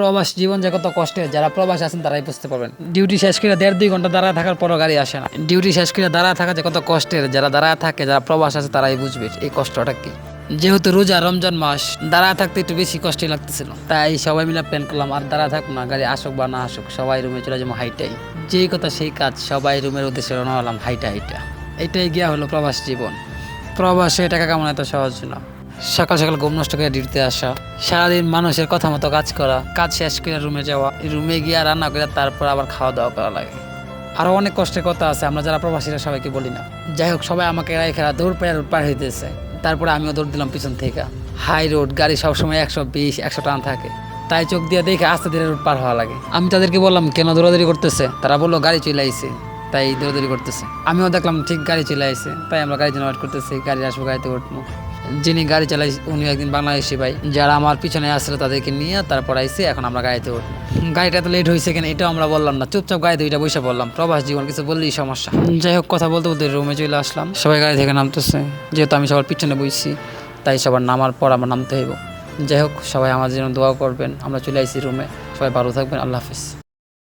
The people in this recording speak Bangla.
প্রবাস জীবন যে কত কষ্টের যারা প্রবাস আছেন তারাই বুঝতে পারবেন। ডিউটি শেষ করে দেড় দুই ঘণ্টা দাঁড়ায় থাকার পরও গাড়ি আসে না। ডিউটি শেষ করে দাঁড়ায় থাকা যে কত কষ্টের, যারা দাঁড়ায় থাকে, যারা প্রবাস আছে তারাই বুঝবে এই কষ্টটা কি। যেহেতু রোজা রমজান মাস, দাঁড়ায় থাকতে একটু বেশি কষ্টই লাগতেছিল। তাই সবাই মিলে প্ল্যান করলাম, আর দাঁড়া থাকুক না, গাড়ি আসুক বা না আসুক, সবাই রুমে চলে যাব হাইটাই যেই কথা সেই কাজ, সবাই রুমের উদ্দেশ্যে রওনা হলাম হাইটা হাইটা। এটাই গিয়া হলো প্রবাস জীবন। প্রবাসে টাকা কামানো এত সহজ না। সকাল সকাল ঘুম নষ্ট করে ডিউটিতে আসা। সারাদিন মানুষের কথা মতো কাজ করা, কাজ শেষ করে রুমে যাওয়া রুমে গিয়ে রান্না করে তারপর আবার খাওয়া দাওয়া করা লাগে। আরও অনেক কষ্টের কথা আছে, আমরা যারা প্রবাসীরা সবাইকে বলি না। যাই হোক, সবাই আমাকে খেলা দৌড় পায়ে পার হইতেছে। তারপরে আমিও দৌড় দিলাম পিছন থেকে। হাই রোড, গাড়ি সবসময় একশো বিশ, একশো টান থাকে। তাই চোখ দিয়ে দেখে আস্তে ধীরে রোড পার হওয়া লাগে। আমি তাদেরকে বললাম, কেন দৌড়াদৌড়ি করতেছে? তারা বলল, গাড়ি চলে আইছে। তাই দৌড়াদৌড়ি করতেছে। আমিও দেখলাম, ঠিক, গাড়ি চলে আইছে। তাই আমরা গাড়ির জন্য ওয়েট করতেছি, গাড়ি আসব, গাড়িতে উঠবো। যিনি গাড়ি চালাই উনি একদিন বাংলাদেশি ভাই। যারা আমার পিছনে আসছিল তাদেরকে নিয়ে তারপর আইসি, এখন আমরা গাড়িতে উঠবো। গাড়িটা তো লেট হয়েছে কেন? এটাও আমরা বললাম না। চুপচাপ গাড়িতে ওইটা বসে বললাম প্রবাস জীবন, কিছু বললেই সমস্যা। যাই হোক, কথা বলতে বলতে রুমে চলে আসলাম। সবাই গাড়ি থেকে নামতেছে। যেহেতু আমি সবার পিছনে বসছি তাই সবার নামার পর আমার নামতে হইব। যাই হোক, সবাই আমার জন্য দোয়া করবেন। আমরা চলে আসি রুমে সবাই ভালো থাকবেন। আল্লাহ হাফিজ।